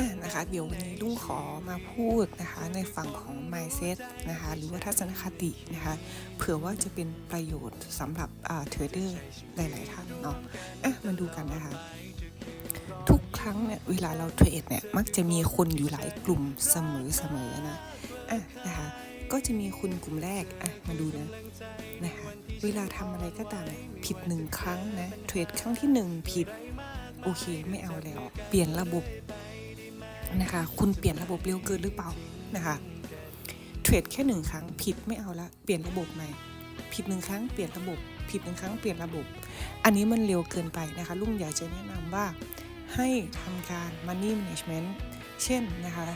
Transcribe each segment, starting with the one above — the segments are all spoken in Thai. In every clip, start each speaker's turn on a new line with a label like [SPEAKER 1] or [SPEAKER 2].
[SPEAKER 1] อะนะคะเดี๋ยววันนี้ลุงขอมาพูดนะคะในฝั่งของ mindset นะคะหรือว่าทัศนคตินะคะเผื่อว่าจะเป็นประโยชน์สำหรับเทรดเดอร์หลาย ๆ ท่านเนาะอะมาดูกันนะคะ ทุกครั้งเนี่ยเวลาเราเทรดเนี่ยมักจะมีคนอยู่หลายกลุ่มเสมอๆนะอะนะคะก็จะมีคนกลุ่มแรกอะมาดูนะนะคะเวลาทำอะไรก็ตามผิดหนึ่งครั้งนะเทรดครั้งที่หนึ่งผิด โอเคไม่เอาแล้ว เปลี่ยนระบบนะคะ คุณเปลี่ยนระบบเร็วเกินหรือเปล่านะคะ เทรดแค่หนึ่งครั้งผิดไม่เอาละเปลี่ยนระบบใหม่ ผิดหนึ่งครั้งเปลี่ยนระบบ ผิดหนึ่งครั้งเปลี่ยนระบบ อันนี้มันเร็วเกินไปนะคะ ลุงอยากจะแนะนำว่าให้ทำการ money management เช่นนะคะ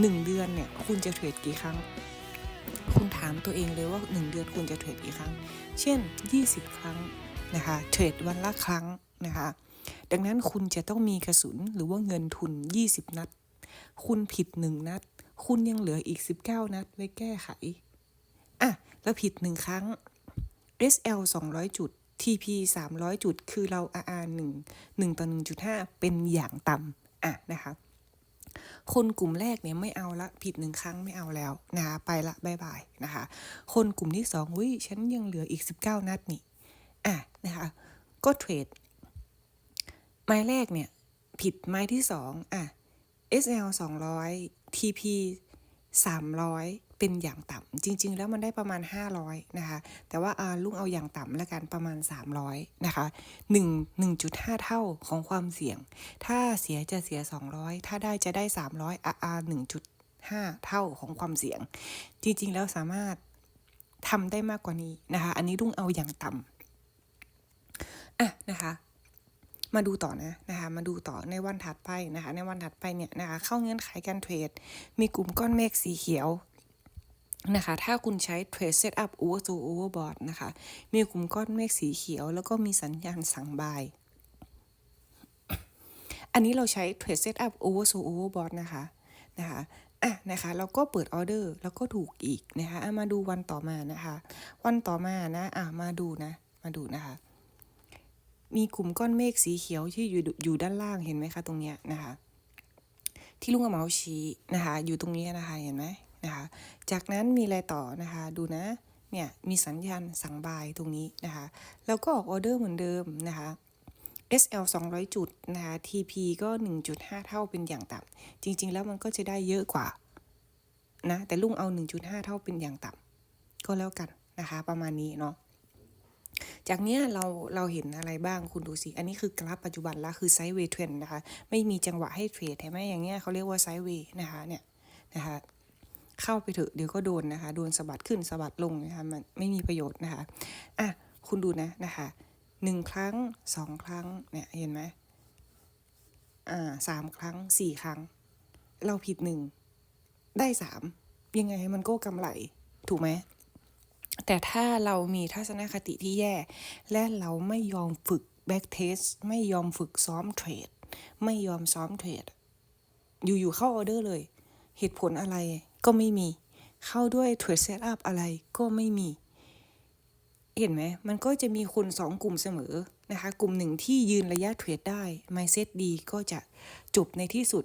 [SPEAKER 1] หนึ่งเดือนเนี่ยคุณจะเทรดกี่ครั้ง คุณถามตัวเองเลยว่า 1 เดือนคุณจะเทรดกี่ครั้ง เช่น 20 ครั้งนะคะ เทรดวันละครั้งนะคะ ดังนั้นคุณจะต้องมีกระสุนหรือว่าเงินทุน 20 นัด คุณผิด 1 นัด คุณยังเหลืออีก 19 นัดไว้แก้ไข อะ แล้วผิด 1 ครั้ง SL 200 จุด TP 300 จุด คือเรา RR 1 1 ต่อ 1.5 เป็นอย่างต่ำอะนะคะคนกลุ่มแรกเนี่ยไม่เอาละผิดหนึ่งครั้งไม่เอาแล้วนะคะไปละบายบายนะคะ คนกลุ่มที่สองวิฉันยังเหลืออีก 19 นัดนี่อะนะคะก็เทรด ไม้แรกเนี่ย ผิดไม้ที่สองอะ SL 200 TP 300 เป็นอย่างต่ำจริง ๆ แล้วมันได้ประมาณ 500 นะคะ แต่ว่าอ่าลุงเอาอย่างต่ำแล้วกันประมาณ 300 นะคะ 1 1.5 เท่าของความเสี่ยง ถ้าเสียจะเสีย 200 ถ้าได้จะได้ 300 RR 1.5 เท่าของความเสี่ยง จริง ๆ แล้วสามารถทำได้มากกว่านี้นะคะ อันนี้ลุงเอาอย่างต่ำอะนะคะ มาดูต่อนะนะคะมาดูต่อในวันถัดไปนะคะ ในวันถัดไปเนี่ยนะคะเข้าเงื่อนไขการเทรด มีกลุ่มก้อนเมฆสีเขียวนะคะถ้าคุณใช้เทรดเซตอัพโอเวอร์โซโอเวอร์บอร์ดนะคะ มีกลุ่มก้อนเมฆสีเขียว แล้วก็มีสัญญาณสั่งบาย อันนี้เราใช้เทรดเซตอัพโอเวอร์โซโอเวอร์บอร์ดนะคะนะคะอะนะคะเราก็เปิดออเดอร์แล้วก็ถูกอีกนะคะมาดูวันต่อมานะคะ วันต่อมานะอะมาดูนะ มาดูนะคะ มีกลุ่มก้อนเมฆสีเขียวที่อยู่อยู่ด้านล่างเห็นไหมคะตรงเนี้ยนะคะ ที่ลุงกับเมาส์ชี้นะคะ อยู่ตรงนี้นะคะเห็นไหมนะคะ จากนั้นมีอะไรต่อนะคะ ดูนะเนี่ยมีสัญญาณสั่งบายตรงนี้นะคะแล้วก็ออกออเดอร์เหมือนเดิมนะคะ SL 200 จุดนะคะ TP ก็ 1.5 เท่าเป็นอย่างต่ำจริง ๆ แล้วมันก็จะได้เยอะกว่านะแต่ลุงเอา 1.5 เท่าเป็นอย่างต่ำก็แล้วกันนะคะ ประมาณนี้เนาะ จากเนี้ยเราเราเห็นอะไรบ้างคุณดูสิ อันนี้คือกราฟปัจจุบันละคือไซด์เวย์เทรนนะคะ ไม่มีจังหวะให้เทรดเห็นไหมอย่างเงี้ยเขาเรียกว่าไซด์เวย์นะคะเนี่ยนะคะเข้าไปเถอะเดี๋ยวก็โดนนะคะ โดนสะบัดขึ้นสะบัดลงนะคะมันไม่มีประโยชน์นะคะอะคุณดูนะนะคะหนึ่งครั้งสองครั้งเนี่ยเห็นไหมอ่าสามครั้งสี่ครั้ง เราผิดหนึ่งได้สามยังไงมันก็กำไรถูกไหม แต่ถ้าเรามีทัศนคติที่แย่ และเราไม่ยอมฝึกแบ็กเทสไม่ยอมฝึกซ้อมเทรด ไม่ยอมซ้อมเทรด อยู่ๆเข้าออเดอร์เลย เหตุผลอะไรก็ไม่มี เข้าด้วยเทรดเซตอัพอะไรก็ไม่มี เห็นไหม มันก็จะมีคนสองกลุ่มเสมอนะคะ กลุ่มหนึ่งที่ยืนระยะเทรดได้ mindset ดีก็จะจบในที่สุด